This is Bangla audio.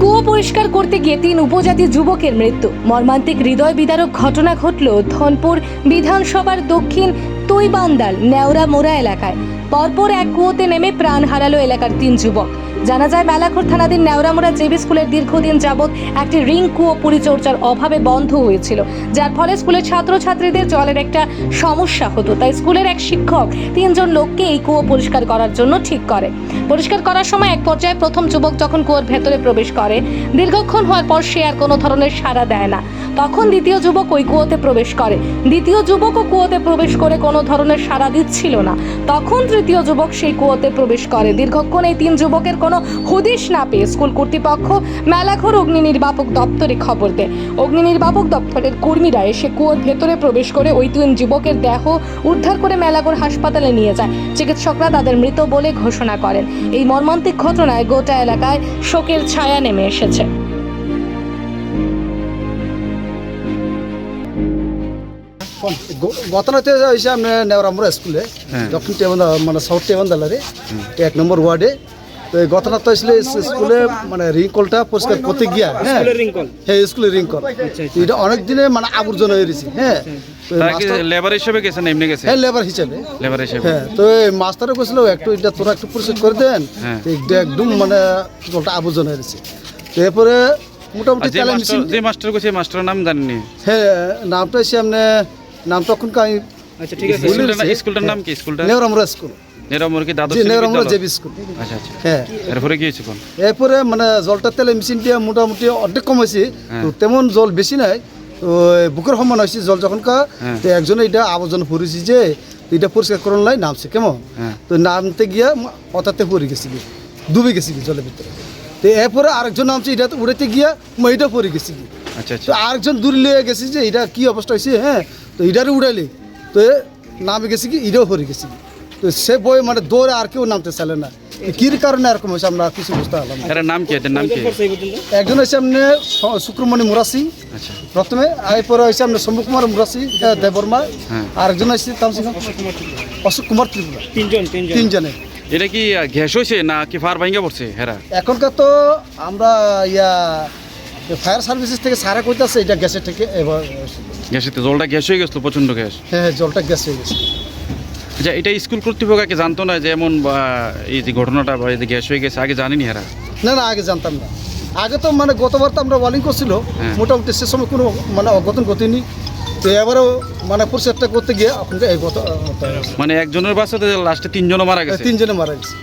কুয়ো পরিষ্কার করতে গিয়ে তিন উপজাতি যুবকের মৃত্যু। মর্মান্তিক হৃদয় বিদারক ঘটনা ঘটল ধনপুর বিধানসভার দক্ষিণ তৈবান্দাল নেওরা মোড়া এলাকায়। পরপর এক কুয়োতে নেমে প্রাণ হারালো এলাকার তিন যুবক। জানা যায় মেলাখোর থানাধীন নেওরামোড়া জেবি স্কুলের দীর্ঘদিন যাবৎ একটি রিং কুয়ো পরিচর্যার অভাবে বন্ধ হয়েছিল, যার ফলে স্কুলের ছাত্রছাত্রীদের জলের একটা সমস্যা হতো। তাই স্কুলের এক শিক্ষক তিনজন লোককে এই কুয়ো পরিষ্কার করার জন্য ঠিক করে। পরিষ্কার করার সময় এক পর্যায়ে প্রথম যুবক যখন কুয়োর ভেতরে প্রবেশ করে, দীর্ঘক্ষণ হওয়ার পর সে আর কোনো ধরনের সাড়া দেয় না। তখন দ্বিতীয় যুবক ওই কুয়োতে প্রবেশ করে। দ্বিতীয় যুবকও কুয়োতে প্রবেশ করে কোনো ধরনের সাড়া দিচ্ছিল না। তখন তৃতীয় যুবক সেই কুয়োতে প্রবেশ করে। দীর্ঘক্ষণ এই তিন যুবকের কোনো হদিশ না পেয়ে স্কুল কর্তৃপক্ষ মেলাঘর অগ্নি নির্বাপক দপ্তরে খবর দেয়। অগ্নি নির্বাপক দপ্তরের কর্মীরা এসে কুয়োর ভেতরে প্রবেশ করে ওই তিন যুবকের দেহ উদ্ধার করে মেলাঘর হাসপাতালে নিয়ে যায়। চিকিৎসকরা তাদের মৃত বলে ঘোষণা করেন। এই মর্মান্তিক ঘটনায় গোটা এলাকায় শোকের ছায়া নেমে এসেছে। গতনাতে হয়েছে আপনি নেওরামরা স্কুলে হ্যাঁ। দক্ষিণ টেবন্দা মানে সাউথ টেবন্দালারে এক নম্বর ওয়ার্ডে। তো এই ঘটনা তো আসলে স্কুলে মানে রিংকলটা পরিষ্কার করতে গিয়া হ্যাঁ। হ্যাঁ স্কুলের রিংকল। এটা অনেক দিনে মানে আবর্জনা হয়ে গেছে হ্যাঁ। লেবার হিসেবে গেছে না এমনি গেছে? হ্যাঁ লেবার হিসেবে। লেবার হিসেবে। হ্যাঁ তো এই মাস্টারে কইছিল একটু এটা তোরা একটু পরিষ্কার করে দেন। হ্যাঁ। একদম মানে জলটা আবর্জনা হয়ে গেছে এরপরে মোটামুটি যে মাস্টার কইছে মাস্টারের নাম জানেননি? হ্যাঁ নামটা এসে আপনি নামটা এখন আমি আচ্ছা ঠিক আছে। স্কুলটার না- গেছি। স্কুলটার নাম কি? স্কুলটা নেওরামরা স্কুল। নেরামুর কি? দ্বাদশ জি শ্রেণি নেওরামরা বিদ্যালয়? JB school. আচ্ছা আচ্ছা। হ্যাঁ। এরপরে কি হয়েছে কোন? এরপরে মানে জলটা তেলে মেশিন দিয়ে মোটামুটি অর্ধেক কম হয়েছে। হ্যাঁ। তেমন জল বেশি নাই। বুকের সমান হয়েছে জল যখন কা হ্যাঁ। তো একজনে এটা আবর্জনা পড়েছি যে এটা পরিষ্কার করুন লাই নামছে। কেমন। তো নামতে গিয়া অতাতে পড়ে গেছি ডুবে গেছি জলের ভিতরে। তো এরপরে আরেকজন নামছে এটা উড়াইতে গিয়া এটা পড়ে গেছি আচ্ছা তো আচ্ছা আরেকজন দূর লিয়ে গেছি যে এটা কি অবস্থা হয়েছে? হ্যাঁ। এটারে উড়াইলে তো নামে গেছি কি এটাও পড়ে গেছি তো সে বই মানে দৌড়ে আর কেউ নামতে চাইলে না। কির কারণে এরকম হয়েছে আমরা কিছু বুঝতে পারলাম না। নাম কি এটার নাম কি? একজন হয়েছে আপনি স- শুক্রমণি মুরাসি আচ্ছা। প্রথমে এরপরে হয়েছে আপনি শম্ভু কুমার মুরাসি আহ, দেববর্মা হ্যাঁ। আর একজন হয়েছে তামসিং অশোক কুমার ত্রিপুরা। তিনজন তিনজন। তিনজনে। এটা কি আহ, গ্যাস হয়েছে না কি ফার ভাঙ্গা পড়ছে হেরা? এখনকার তো আমরা ইয়া ফায়ার সার্ভিসেস থেকে সারা কইতাছে এটা গ্যাসের থেকে এবার গ্যাসেতে জলটা গ্যাস হয়ে গেছিল প্রচণ্ড গ্যাস। হ্যাঁ হ্যাঁ জলটা গ্যাস হয়ে গেছে। আচ্ছা এটা স্কুল কর্তৃপক্ষকে জানতো না যে এমন বা, এই যে ঘটনাটা বা এই যে গ্যাস হয়ে গেছে আগে জানেনি হেরা না না আগে জানতাম না। আগে তো মানে গতবার তো আমরা ওয়ালিং করছিল। হ্যাঁ। মোটামুটি সে সময় কোনো মানে অঘটন ঘটেনি। তো এবারেও মানে পরিষ্কারটা করতে গিয়ে আপনাকে এই গত মানে একজনের বাসাতে লাস্টে তিনজনও মারা গেছে? তিনজনে মারা গেছে।